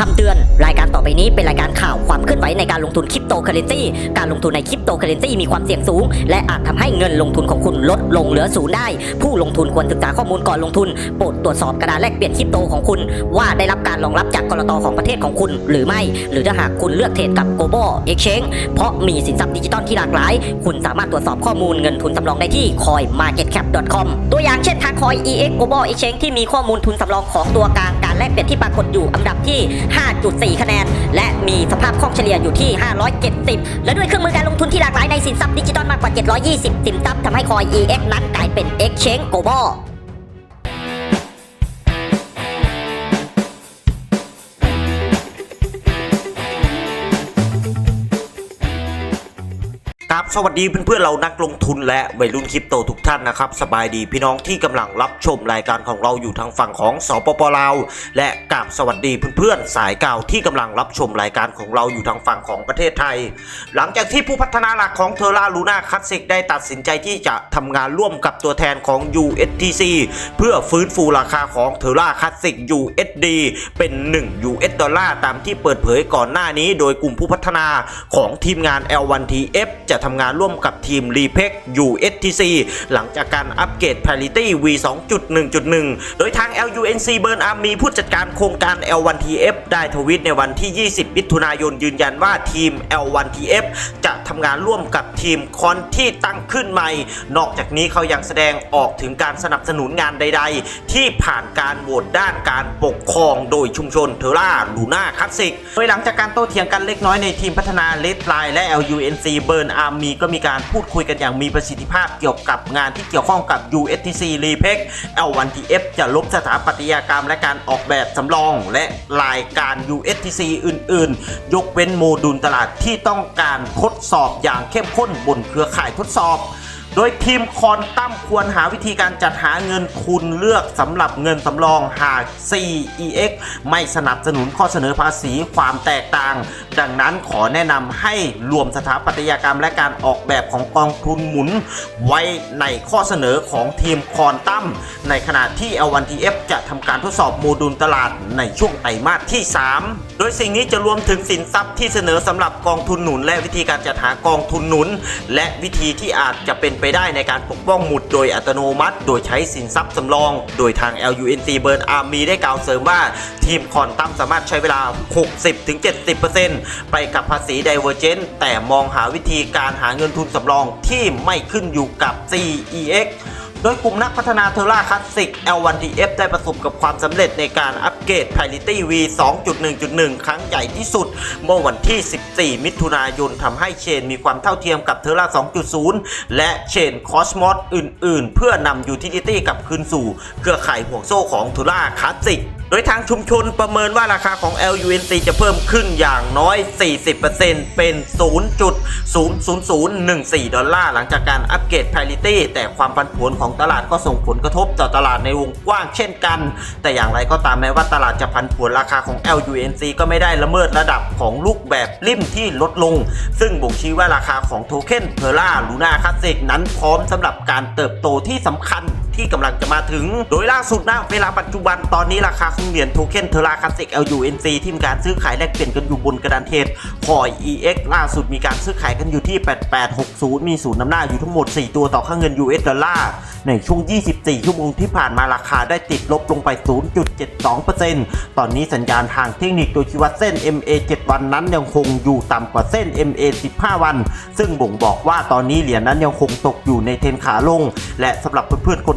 คำเตือน รายการต่อไปนี้เป็นรายการข่าวความเคลื่อนไหวในการลงทุนคริปโตเคอเรนซีการลงทุนในคริปโตเคอเรนซีมีความเสี่ยงสูง และอาจทำให้เงินลงทุนของคุณลดลงเหลือศูนย์ได้ ผู้ลงทุนควรศึกษาข้อมูลก่อนลงทุน โปรดตรวจสอบกระดาษแลกเปลี่ยนคริปโตของคุณ ว่าได้รับการรองรับจากกรตของประเทศของคุณ หรือไม่ หรือถ้าหากคุณเลือกเทรดกับ Global Exchange เพราะมีสินทรัพย์ดิจิตอลที่หลากหลาย คุณสามารถตรวจสอบข้อมูลเงินทุนสำรองได้ที่ coinmarketcap.com ตัวอย่างเช่นทาง Coin EX Global Exchange ที่มีข้อมูลทุนสำรองของตัวกลางการแลกเปลี่ยนที่ปรากฏอยู่อันดับที่5.4 คะแนน และมีสภาพคล่องเฉลี่ยอยู่ที่ 570 และด้วยเครื่องมือการลงทุนที่หลากหลายในสินทรัพย์ดิจิตอลมากกว่า 720 สินทรัพย์ทำให้คอย EX นั้นกลายเป็น Exchange Global ครับสวัสดีเพื่อนๆเรานักลงทุนและวัยรุ่นคริปโตทุกท่านนะครับสบายดีพี่น้องที่กำลังรับชมรายการของเราอยู่ทางฝั่งของสปปลาวและกับสวัสดีเพื่อนๆสายเก่าที่กำลังรับชมรายการของเราอยู่ทางฝั่งของประเทศไทย หลังจากที่ผู้พัฒนาหลักของเทอร่าลูน่าคัตซิกได้ตัดสินใจที่จะทำงานร่วมกับตัวแทนของ USTC เพื่อฟื้นฟูราคาของเทอร่าคัตซิก USD เป็น 1 US ดอลลาร์ตามที่เปิดเผยก่อนหน้านี้ โดยกลุ่มผู้พัฒนาของทีมงาน L1TF จะทำงานร่วมกับทีม r e p e c USTC หลังจากการอัปเกรด Parity V 2.1.1 โดยทาง LUNC Burn Arm มีผู้จัดการโครงการ L1TF ได้ทวิตในวันที่ 20 มิถุนายนยืนยันว่าทีม L1TF จะทำงานร่วมกับทีมคอนที่ตั้งขึ้นใหม่ นอกจากนี้เขายังแสดงออกถึงการสนับสนุนงานใด ๆ ที่ผ่านการโหวตด้านการปกครองโดยชุมชนเทอร่าลูน่าคลาสสิก โดยหลังจากการโต้เถียงกันเล็กน้อยในทีมพัฒนาเลดไลน์และ LUNC Burn Arm มีก็มีการพูดคุยกันอย่างมีประสิทธิภาพเกี่ยวกับงานที่เกี่ยวข้องกับ USTC r e p e c L1TF จะลบสถาปัตยกรรมและการออกแบบสำรอง และรายการ USTC อื่น ๆ ยกเว้นโมดูลตลาดที่ต้องการทดสอบอย่างเข้มข้นบนเครือข่ายทดสอบ โดยทีมคอนตั้มควรหาวิธีการจัดหาเงินทุนเลือกสำหรับเงินสำรองหาก CEX ไม่สนับสนุนข้อเสนอภาษีความแตกต่าง ดังนั้นขอแนะนำให้รวมสถาปัตยกรรมและการออกแบบของกองทุนหมุน ไว้ในข้อเสนอของทีมคอนตั้มในขณะที่ L1TF จะทำการทดสอบโมดูลตลาดในช่วงไตรมาสที่ 3 โดยสิ่งนี้จะรวมถึงสินทรัพย์ที่เสนอสำหรับกองทุนหนุน และวิธีการจัดหากองทุนหนุน และวิธีที่อาจจะเป็นไปได้ในการปกป้องหมุดโดยอัตโนมัติ โดยใช้สินทรัพย์สำรอง โดยทาง LUNC Burn Arm มีได้กล่าวเสริมว่า ทีมคอนตั้มสามารถใช้เวลา 60-70%ไปกับภาษี Divergent แต่มองหาวิธีการหาเงินทุนสำรองที่ไม่ขึ้นอยู่กับ CEX โดยกลุ่มนักพัฒนาเทอร่าคลาสสิก L1TF ได้ประสบกับความสำเร็จในการอัปเกรด Parity V 2.1.1 ครั้งใหญ่ที่สุด เมื่อวันที่ 14 มิถุนายนทำให้เชนมีความเท่าเทียมกับเทอร่า2.0 และเชนคอสมอสอื่น ๆ เพื่อนำ Utility กลับคืนสู่ เครือข่ายห่วงโซ่ของเทอร่าคลาสสิกโดยทางชุมชนประเมินว่าราคาของ LUNC จะเพิ่มขึ้นอย่างน้อย 40%เป็น 0.00014 ดอลลาร์ หลังจากการอัปเกรด Parity แต่ความผันผวนของตลาดก็ส่งผลกระทบต่อตลาดในวงกว้างเช่นกัน แต่อย่างไรก็ตามแม้ว่าตลาดจะผันผวนราคาของ LUNC ก็ไม่ได้ละเมิดระดับของลูกแบบริมที่ลดลง ซึ่งบ่งชี้ว่าราคาของโทเค็นเพอร่าลูน่าคลาสสิกนั้นพร้อมสำหรับการเติบโตที่สำคัญ ที่กำลังจะมาถึง โดยล่าสุดนะเวลาปัจจุบันตอนนี้ราคาของเหรียญโทเค็นเทราคลาสิก LUNC ที่มีการซื้อขายแลกเปลี่ยนกันอยู่บนกระดานเทรดคอย EX ล่าสุดมีการซื้อขายกันอยู่ที่ 8860 มีศูนย์นำหน้าอยู่ทั้งหมด 4 ตัวต่อค่าเงิน US ดอลลาร์ในช่วง 24 ชั่วโมงที่ผ่านมาราคาได้ติดลบลงไป 0.72%ตอนนี้สัญญาณทางเทคนิคโดยชี้วัดเส้น MA 7 วันนั้นยังคงอยู่ต่ำกว่าเส้น MA 15 วัน ซึ่งบ่งบอกว่าตอนนี้เหรียญนั้นยังคงตกอยู่ในเทรนขาลง และสำหรับเพื่อนๆคน